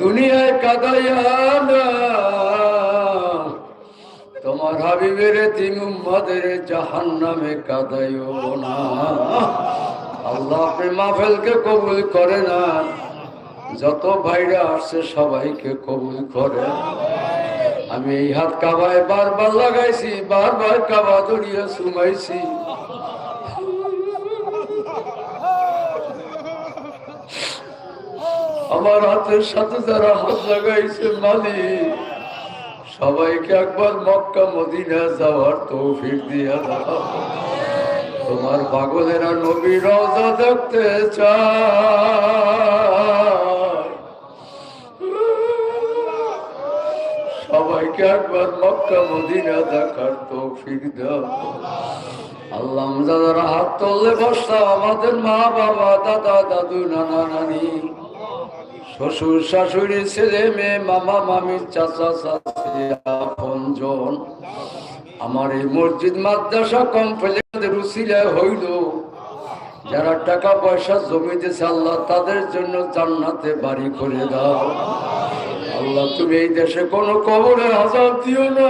দুনিয়ায় কাদাইয়া তোমার হাবিবের তিন উম্মাদের জাহান নামে কাদাইও না। আল্লাহ আপনি মাহফেলকে কবুল করে না। যত ভাইরা আসছে সবাইকে কবুল করে। আমি এই হাত কাবায় বারবার লাগাইছি, বারবার কাবা দড়িয়ে সুমাইছি। আমার হাতের সাথে যারা হাত লাগাইছে মালিক, সবাইকে একবার মক্কা, মদিনা যাওয়ার তৌফিক দিয়া দাও। তোমার পাগলেরা নবী রওজা দেখতে চায়। সবাইকে একবার মক্কা, মদিনা দেখার তৌফিক দাও। আল্লাহ যারা হাত তুললে বসতা আমাদের মা বাবা, দাদা, দাদু, নানা, নানি। শ্বশুর, শাশুড়ি, ছেলে, মেয়ে, মামা, মামি, চাচা, চাচি আপনজন আমার এই মসজিদ, মাদ্রাসা কমপ্লেক্সের উসিলা হইল। যারা টাকা পয়সা জমিতেছে আল্লাহ তাদের জন্য জান্নাতে বাড়ি করে দাও। আল্লাহ, তুমি এই দেশে কোনো কবরে হাজার দিও না।